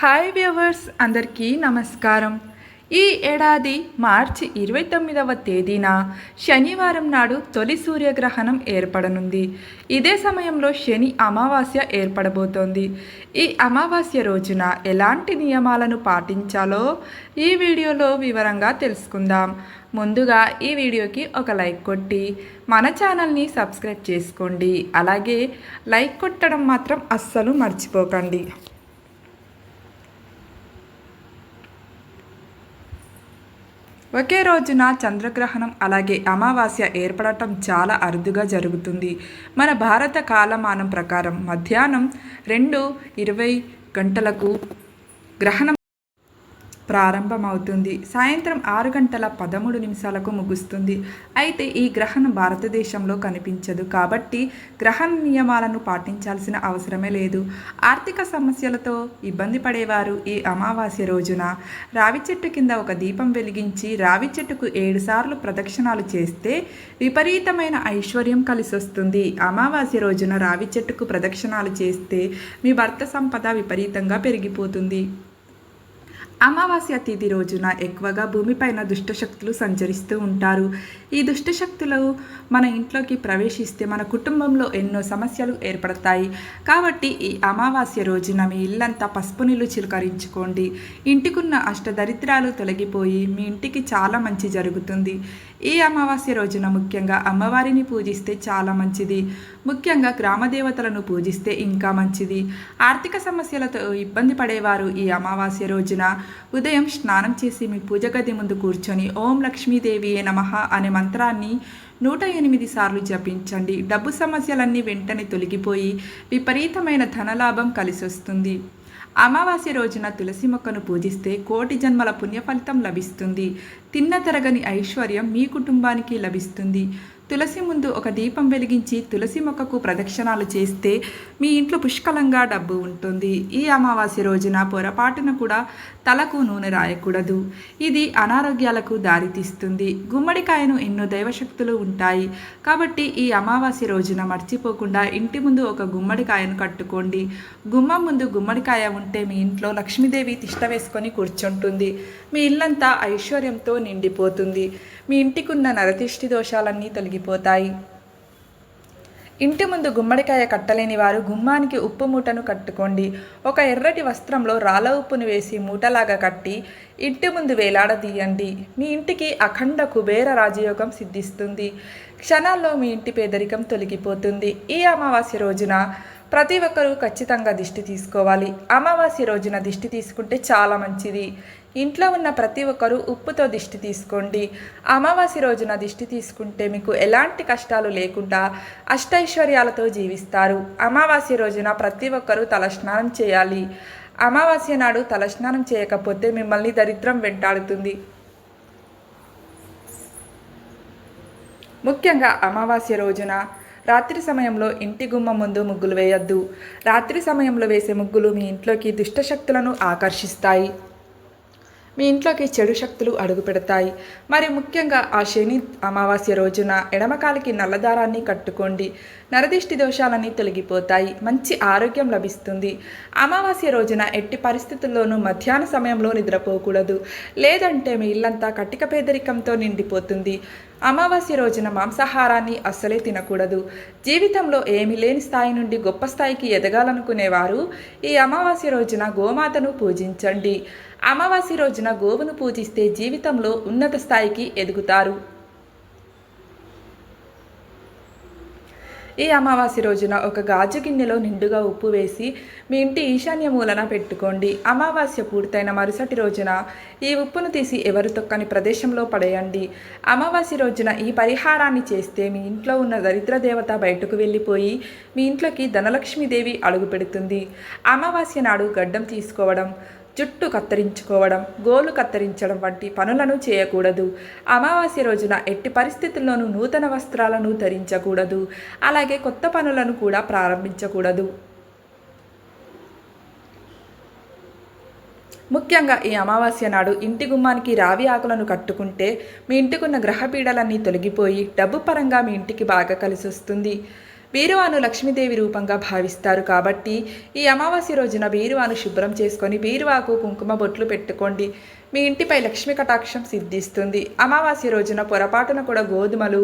Hi viewers అందరికీ నమస్కారం. ఈ ఏడాది మార్చి ఇరవై తొమ్మిదవ తేదీన శనివారం నాడు తొలి సూర్యగ్రహణం ఏర్పడనుంది. ఇదే సమయంలో శని అమావాస్య ఏర్పడబోతోంది. ఈ అమావాస్య రోజున ఎలాంటి నియమాలను పాటించాలో ఈ వీడియోలో వివరంగా తెలుసుకుందాం. ముందుగా ఈ వీడియోకి ఒక లైక్ కొట్టి మన ఛానల్ని సబ్స్క్రైబ్ చేసుకోండి. అలాగే లైక్ కొట్టడం మాత్రం అస్సలు మర్చిపోకండి. ఒకే రోజున చంద్రగ్రహణం అలాగే అమావాస్య ఏర్పడటం చాలా అరుదుగా జరుగుతుంది. మన భారత కాలమానం ప్రకారం మధ్యాహ్నం రెండు ఇరవై గంటలకు గ్రహణం ప్రారంభమవుతుంది. సాయంత్రం ఆరు గంటల పదమూడు నిమిషాలకు ముగుస్తుంది. అయితే ఈ గ్రహణం భారతదేశంలో కనిపించదు. కాబట్టి గ్రహణ నియమాలను పాటించాల్సిన అవసరమే లేదు. ఆర్థిక సమస్యలతో ఇబ్బంది పడేవారు ఈ అమావాస్య రోజున. రావి చెట్టు కింద ఒక దీపం వెలిగించి రావి చెట్టుకు ఏడు సార్లు ప్రదక్షిణాలు చేస్తే విపరీతమైన ఐశ్వర్యం కలిసి వస్తుంది అమావాస్య రోజున రావి చెట్టుకు ప్రదక్షిణాలు చేస్తే మీ భర్త సంపద విపరీతంగా పెరిగిపోతుంది. అమావాస్య తిథి రోజున ఎక్కువగా భూమిపైన దుష్టశక్తులు సంచరిస్తూ ఉంటారు. ఈ దుష్టశక్తులు మన ఇంట్లోకి ప్రవేశిస్తే మన కుటుంబంలో ఎన్నో సమస్యలు ఏర్పడతాయి. కాబట్టి ఈ అమావాస్య రోజున మీ ఇల్లంతా పసుపు నీళ్ళు చిలకరించుకోండి. ఇంటికున్న అష్టదరిద్రాలు తొలగిపోయి మీ ఇంటికి చాలా మంచి జరుగుతుంది. ఈ అమావాస్య రోజున ముఖ్యంగా అమ్మవారిని పూజిస్తే చాలా మంచిది. ముఖ్యంగా గ్రామ దేవతలను పూజిస్తే ఇంకా మంచిది. ఆర్థిక సమస్యలతో ఇబ్బంది పడేవారు ఈ అమావాస్య రోజున. ఉదయం స్నానం చేసి మీ పూజ గది ముందు కూర్చొని ఓం లక్ష్మీదేవి నమః అనే మంత్రాన్ని నూట ఎనిమిది సార్లు జపించండి. డబ్బు సమస్యలన్నీ వెంటనే తొలగిపోయి విపరీతమైన ధనలాభం కలిసొస్తుంది. అమావాస్య రోజున తులసి మొక్కను పూజిస్తే కోటి జన్మల పుణ్యఫలితం లభిస్తుంది. తిన్న తరగని ఐశ్వర్యం మీ కుటుంబానికి లభిస్తుంది. తులసి ముందు ఒక దీపం వెలిగించి తులసి మొక్కకు ప్రదక్షిణాలు చేస్తే మీ ఇంట్లో పుష్కలంగా డబ్బు ఉంటుంది. ఈ అమావాస్య రోజున పొరపాటున కూడా తలకు నూనె రాయకూడదు. ఇది అనారోగ్యాలకు దారితీస్తుంది. గుమ్మడికాయను ఎన్నో దైవశక్తులు ఉంటాయి. కాబట్టి ఈ అమావాస్య రోజున మర్చిపోకుండా ఇంటి ముందు ఒక గుమ్మడికాయను కట్టుకోండి. గుమ్మం ముందు గుమ్మడికాయ ఉంటే మీ ఇంట్లో లక్ష్మీదేవి తిష్ట వేసుకొని కూర్చుంటుంది. మీ ఇల్లంతా ఐశ్వర్యంతో నిండిపోతుంది. మీ ఇంటికున్న నరతిష్టి దోషాలన్నీ తొలగిపోతాయి ఇంటి ముందు గుమ్మడికాయ కట్టలేని వారు గుమ్మానికి ఉప్పు మూటను కట్టుకోండి. ఒక ఎర్రటి వస్త్రంలో రాళ్ళ ఉప్పును వేసి మూటలాగా కట్టి ఇంటి ముందు వేలాడదీయండి. మీ ఇంటికి అఖండ కుబేర రాజయోగం సిద్ధిస్తుంది. క్షణాల్లో మీ ఇంటి పేదరికం తొలగిపోతుంది. ఈ అమావాస్య రోజున ప్రతి ఒక్కరూ ఖచ్చితంగా దిష్టి తీసుకోవాలి. అమావాస్య రోజున దిష్టి తీసుకుంటే చాలా మంచిది. ఇంట్లో ఉన్న ప్రతి ఒక్కరూ ఉప్పుతో దిష్టి తీసుకోండి. అమావాస్య రోజున దిష్టి తీసుకుంటే మీకు ఎలాంటి కష్టాలు లేకుండా అష్టైశ్వర్యాలతో జీవిస్తారు. అమావాస్య రోజున ప్రతి ఒక్కరూ తలస్నానం చేయాలి. అమావాస్య నాడు తలస్నానం చేయకపోతే మిమ్మల్ని దరిద్రం వెంటాడుతుంది. ముఖ్యంగా అమావాస్య రోజున రాత్రి సమయంలో ఇంటి గుమ్మ ముందు ముగ్గులు వేయొద్దు. రాత్రి సమయంలో వేసే ముగ్గులు మీ ఇంట్లోకి దుష్టశక్తులను ఆకర్షిస్తాయి. మీ ఇంట్లోకి చెడు శక్తులు అడుగు పెడతాయి. మరి ముఖ్యంగా ఆ శని అమావాస్య రోజున ఎడమకాలికి నల్లదారాన్ని కట్టుకోండి. నరదిష్టి దోషాలన్నీ తొలగిపోతాయి. మంచి ఆరోగ్యం లభిస్తుంది. అమావాస్య రోజున ఎట్టి పరిస్థితుల్లోనూ మధ్యాహ్న సమయంలో నిద్రపోకూడదు. లేదంటే మీ ఇల్లంతా కట్టిక పేదరికంతో నిండిపోతుంది. అమావాస్య రోజున మాంసాహారాన్ని అస్సలే తినకూడదు. జీవితంలో ఏమీ లేని స్థాయి నుండి గొప్ప స్థాయికి ఎదగాలనుకునేవారు ఈ అమావాస్య రోజున గోమాతను పూజించండి. అమావాస్య రోజున గోవును పూజిస్తే జీవితంలో ఉన్నత స్థాయికి ఎదుగుతారు. ఈ అమావాస్య రోజున ఒక గాజు గిన్నెలో నిండుగా ఉప్పు వేసి మీ ఇంటి ఈశాన్య మూలన పెట్టుకోండి. అమావాస్య పూర్తయిన మరుసటి రోజున ఈ ఉప్పును తీసి ఎవరు తొక్కని ప్రదేశంలో పడేయండి. అమావాస్య రోజున ఈ పరిహారాన్ని చేస్తే మీ ఇంట్లో ఉన్న దరిద్ర దేవత బయటకు వెళ్ళిపోయి మీ ఇంట్లోకి ధనలక్ష్మీదేవి అడుగు పెడుతుంది. అమావాస్య నాడు గడ్డం తీసుకోవడం జుట్టు కత్తిరించుకోవడం గోలు కత్తిరించడం వంటి పనులను చేయకూడదు. అమావాస్య రోజున ఎట్టి పరిస్థితుల్లోనూ నూతన వస్త్రాలను ధరించకూడదు. అలాగే కొత్త పనులను కూడా ప్రారంభించకూడదు. ముఖ్యంగా ఈ అమావాస్య నాడు ఇంటి గుమ్మానికి రావి ఆకులను కట్టుకుంటే మీ ఇంటికున్న గ్రహపీడలన్నీ తొలగిపోయి డబ్బు పరంగా మీ ఇంటికి బాగా కలిసి వస్తుంది బీరువాను లక్ష్మీదేవి రూపంగా భావిస్తారు కాబట్టి ఈ అమావాస్య రోజున బీరువాను శుభ్రం చేసుకొని బీరువాకు కుంకుమ బొట్లు పెట్టుకోండి. మీ ఇంటిపై లక్ష్మి కటాక్షం సిద్ధిస్తుంది. అమావాస్య రోజున పొరపాటున కూడా గోధుమలు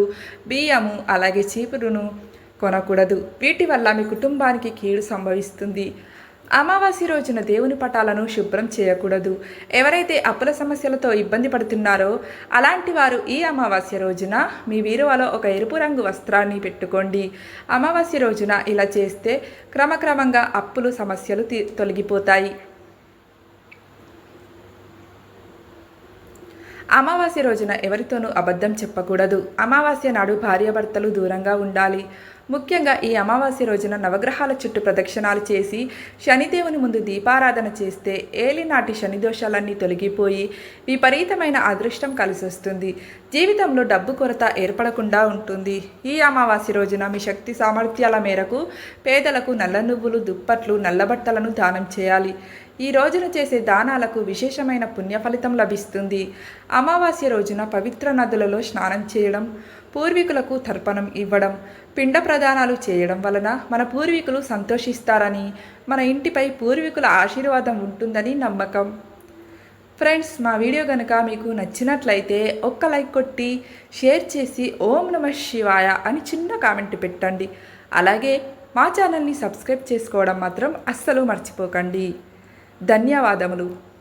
బియ్యము అలాగే చీపురును కొనకూడదు. వీటి వల్ల మీ కుటుంబానికి కీడు సంభవిస్తుంది. అమావాస్య రోజున దేవుని పటాలను శుభ్రం చేయకూడదు. ఎవరైతే అప్పుల సమస్యలతో ఇబ్బంది పడుతున్నారో అలాంటి వారు ఈ అమావాస్య రోజున మీ వీరువలో ఒక ఎరుపు రంగు వస్త్రాన్ని పెట్టుకోండి. అమావాస్య రోజున ఇలా చేస్తే క్రమక్రమంగా అప్పులు సమస్యలు తొలగిపోతాయి. అమావాస్య రోజున ఎవరితోనూ అబద్ధం చెప్పకూడదు. అమావాస్య నాడు భార్యాభర్తలు దూరంగా ఉండాలి. ముఖ్యంగా ఈ అమావాస్య రోజున నవగ్రహాల చుట్టూ ప్రదక్షిణాలు చేసి శనిదేవుని ముందు దీపారాధన చేస్తే ఏలినాటి శని దోషాలన్నీ తొలగిపోయి విపరీతమైన అదృష్టం కలిసి వస్తుంది జీవితంలో డబ్బు కొరత ఏర్పడకుండా ఉంటుంది. ఈ అమావాస్య రోజున మీ శక్తి సామర్థ్యాల మేరకు పేదలకు నల్ల నువ్వులు దుప్పట్లు నల్లబట్టలను దానం చేయాలి. ఈ రోజున చేసే దానాలకు విశేషమైన పుణ్య ఫలితం లభిస్తుంది. అమావాస్య రోజున పవిత్ర నదులలో స్నానం చేయడం పూర్వీకులకు తర్పణం ఇవ్వడం పిండ ప్రదానాలు చేయడం వలన మన పూర్వీకులు సంతోషిస్తారని మన ఇంటిపై పూర్వీకుల ఆశీర్వాదం ఉంటుందని నమ్మకం. ఫ్రెండ్స్ మా వీడియో కనుక మీకు నచ్చినట్లయితే ఒక్క లైక్ కొట్టి షేర్ చేసి ఓం నమ శివాయ అని చిన్న కామెంట్ పెట్టండి. అలాగే మా ఛానల్ని సబ్స్క్రైబ్ చేసుకోవడం మాత్రం అస్సలు మర్చిపోకండి. ధన్యవాదములు.